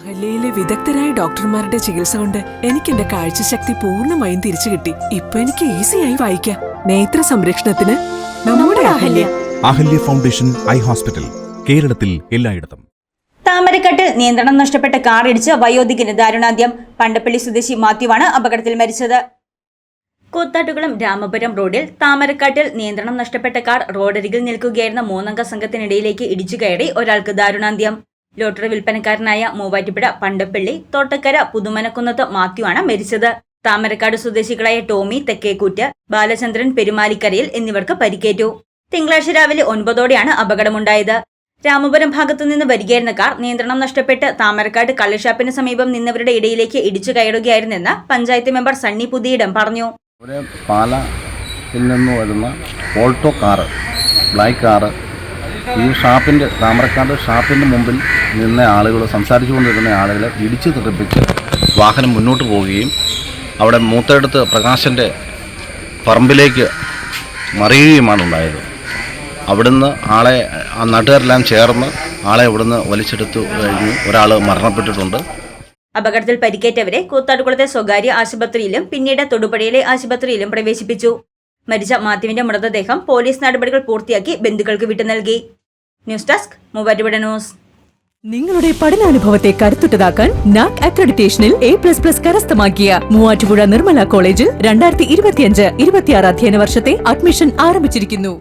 അഹല്യയിലെ വിദഗ്ധരായ ഡോക്ടർമാരുടെ ചികിത്സ കൊണ്ട് എനിക്ക് എന്റെ കാഴ്ചശക്തി പൂർണമായും തിരിച്ചു കിട്ടി. ഇപ്പൊ എനിക്ക് ഈസിയായി വായിക്കാം. നേത്ര സംരക്ഷണത്തിന് നമ്മുടെ Ahalya. Ahalya. Foundation eye hospital കേരളത്തിൽ എല്ലായിടത്തും. താമരക്കാട്ടിൽ നിയന്ത്രണം നഷ്ടപ്പെട്ട കാർ ഇടിച്ച് വയോധികന് ദാരുണാന്ത്യം. പണ്ടപ്പള്ളി സ്വദേശി മാത്യുവാണ് അപകടത്തിൽ മരിച്ചത്. കൂത്താട്ടുകുളം രാമപുരം റോഡിൽ താമരക്കാട്ടിൽ നിയന്ത്രണം നഷ്ടപ്പെട്ട കാർ റോഡരികിൽ നിൽക്കുകയായിരുന്ന മൂന്നംഗ സംഘത്തിനിടയിലേക്ക് ഇടിച്ചു കയറി ഒരാൾക്ക് ദാരുണാന്ത്യം. ലോട്ടറി വിൽപ്പനക്കാരനായ മൂവാറ്റുപുഴ പണ്ടപ്പള്ളി തോട്ടക്കര പുതുമനക്കുന്നത്ത് മാത്യു ആണ് മരിച്ചത്. താമരക്കാട് സ്വദേശികളായ ടോമി തെക്കേക്കൂറ്റ് ബാലചന്ദ്രൻ പെരുമാലിക്കരയിൽ എന്നിവർക്ക് പരിക്കേറ്റു. തിങ്കളാഴ്ച രാവിലെ ഒൻപതോടെയാണ് അപകടമുണ്ടായത്. രാമപുരം ഭാഗത്തു നിന്ന് വരികയായിരുന്ന കാർ നിയന്ത്രണം നഷ്ടപ്പെട്ട് താമരക്കാട് കള്ളിഷാപ്പിന് സമീപം നിന്നവരുടെ ഇടയിലേക്ക് ഇടിച്ചു കയറുകയായിരുന്നെന്ന് പഞ്ചായത്ത് മെമ്പർ സണ്ണി പുതിയിടം പറഞ്ഞു. പാലയിൽ നിന്ന് വരുന്ന ഓൾട്ടോ കാറ് ബ്ലാക്ക് കാറ് ഈ ഷാപ്പിന്റെ താമരക്കാട് ഷാപ്പിന്റെ മുമ്പിൽ നിന്ന ആളുകൾ സംസാരിച്ചു കൊണ്ടിരുന്ന ആളുകളെ ഇടിച്ചു തെറിപ്പിച്ച് വാഹനം മുന്നോട്ട് പോവുകയും അവിടെ മൂത്തടുത്ത് പ്രകാശന്റെ പറമ്പിലേക്ക് മറിയുകയുമാണ് ഉണ്ടായത്. അവിടുന്ന് ആളെ ആ നാട്ടുകാരെല്ലാം ചേർന്ന് ആളെ അവിടുന്ന് വലിച്ചെടുത്തു. കഴിഞ്ഞു ഒരാൾ മരണപ്പെട്ടിട്ടുണ്ട്. അപകടത്തിൽ പരിക്കേറ്റവരെ കൂത്താട്ടുകുളത്തെ സ്വകാര്യ ആശുപത്രിയിലും പിന്നീട് തൊടുപുഴയിലെ ആശുപത്രിയിലും പ്രവേശിപ്പിച്ചു. മരിച്ച മാത്യുവിന്റെ മൃതദേഹം പോലീസ് നടപടികൾ പൂർത്തിയാക്കി ബന്ധുക്കൾക്ക് വിട്ടു നൽകി. News desk Muvattupuzha news. നിങ്ങളുടെ പഠനാനുഭവത്തെ കരുത്തുറ്റതാക്കാൻ നാക് അക്രഡിറ്റേഷനിൽ എ പ്ലസ് പ്ലസ് കരസ്ഥമാക്കിയ മൂവാറ്റുപുഴ നിർമ്മല കോളേജിൽ രണ്ടായിരത്തി ഇരുപത്തിയഞ്ച് ഇരുപത്തിയാറ് അധ്യയന വർഷത്തെ അഡ്മിഷൻ ആരംഭിച്ചിരിക്കുന്നു.